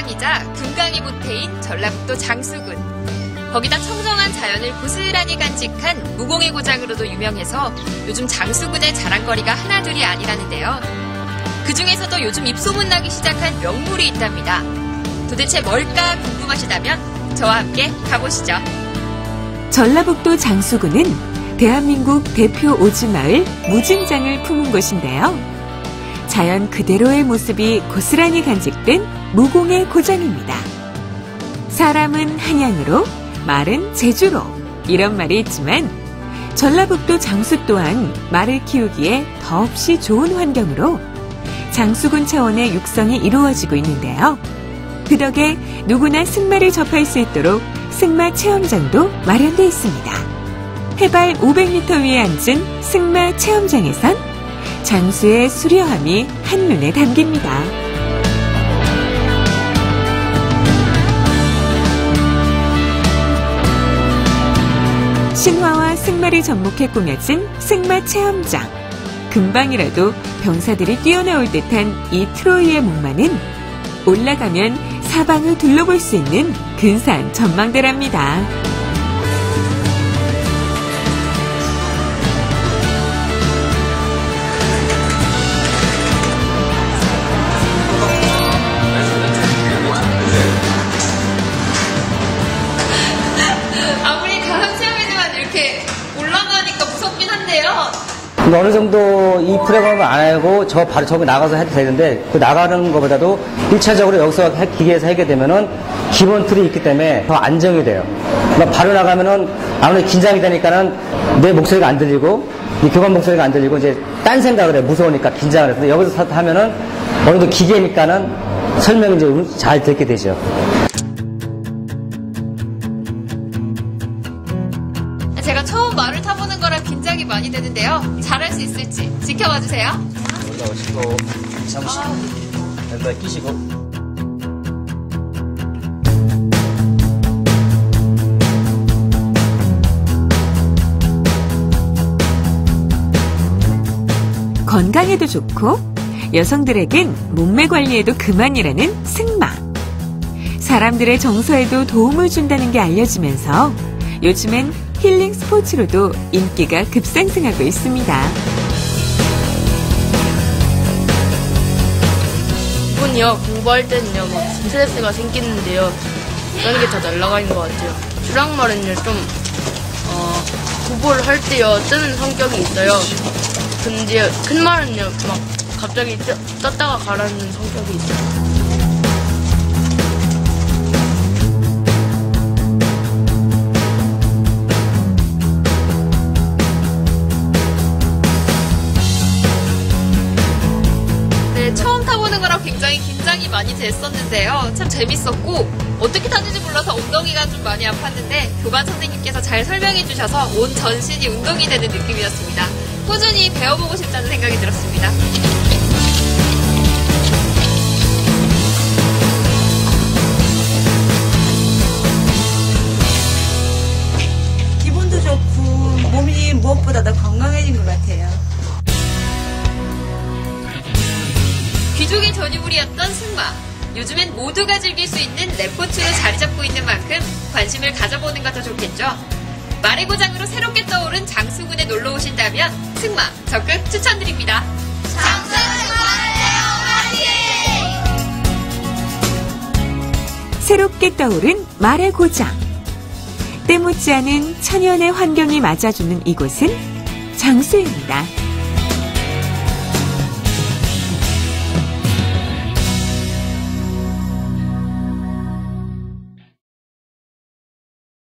바다가 금강이 모태인 전라북도 장수군. 거기다 청정한 자연을 고스란히 간직한 무공의 고장으로도 유명해서 요즘 장수군의 자랑거리가 하나둘이 아니라는데요. 그 중에서도 요즘 입소문 나기 시작한 명물이 있답니다. 도대체 뭘까 궁금하시다면 저와 함께 가보시죠. 전라북도 장수군은 대한민국 대표 오지마을 무진장을 품은 곳인데요. 자연 그대로의 모습이 고스란히 간직된 무공의 고장입니다. 사람은 한양으로, 말은 제주로 이런 말이 있지만 전라북도 장수 또한 말을 키우기에 더없이 좋은 환경으로 장수군 차원의 육성이 이루어지고 있는데요. 그 덕에 누구나 승마를 접할 수 있도록 승마 체험장도 마련되어 있습니다. 해발 500m 위에 앉은 승마 체험장에선 장수의 수려함이 한눈에 담깁니다. 마를 접목해 꾸며진 승마 체험장. 금방이라도 병사들이 뛰어나올 듯한 이 트로이의 목마는 올라가면 사방을 둘러볼 수 있는 근사한 전망대랍니다. 어느 정도 이 프로그램을 안 하고 저 바로 저기 나가서 해도 되는데 그 나가는 것보다도 1차적으로 여기서 해- 기계에서 하게 되면은 기본 틀이 있기 때문에 더 안정이 돼요. 바로 나가면은 아무래도 긴장이 되니까는 내 목소리가 안 들리고 이 교관 목소리가 안 들리고 이제 딴 생각을 해 무서우니까 긴장을 해서 여기서 사- 하면은 어느 정도 기계니까는 설명이 이제 잘 듣게 되죠. 많이 되는데요. 잘할 수 있을지 지켜봐 주세요. 올라오시고 잠시고 여기다 끼시고 건강에도 좋고 여성들에겐 몸매 관리에도 그만이라는 승마. 사람들의 정서에도 도움을 준다는 게 알려지면서 요즘엔 힐링 스포츠로도 인기가 급상승하고 있습니다. 기본이요 공부할 때는요 막 스트레스가 생기는데요. 그런 게 다 날라가는 것 같아요. 주랑말은요 좀 어, 공부를 할 때요 뜨는 성격이 있어요. 근데 큰 말은요 막 갑자기 떠, 떴다가 가라앉는 성격이 있어요 거라 굉장히 긴장이 많이 됐었는데요. 참 재밌었고 어떻게 타는지 몰라서 엉덩이가 좀 많이 아팠는데 교관 선생님께서 잘 설명해 주셔서 온 전신이 운동이 되는 느낌이었습니다. 꾸준히 배워보고 싶다는 생각이 들었습니다. 기분도 좋고 몸이 무엇보다 더 건강해진 것 같아요. 귀족의 전유물이었던 승마. 요즘엔 모두가 즐길 수 있는 레포츠로 자리 잡고 있는 만큼 관심을 가져보는 것도 좋겠죠. 말의 고장으로 새롭게 떠오른 장수군에 놀러 오신다면 승마 적극 추천드립니다. 새롭게 떠오른 말의 고장. 때묻지 않은 천연의 환경이 맞아주는 이곳은 장수입니다.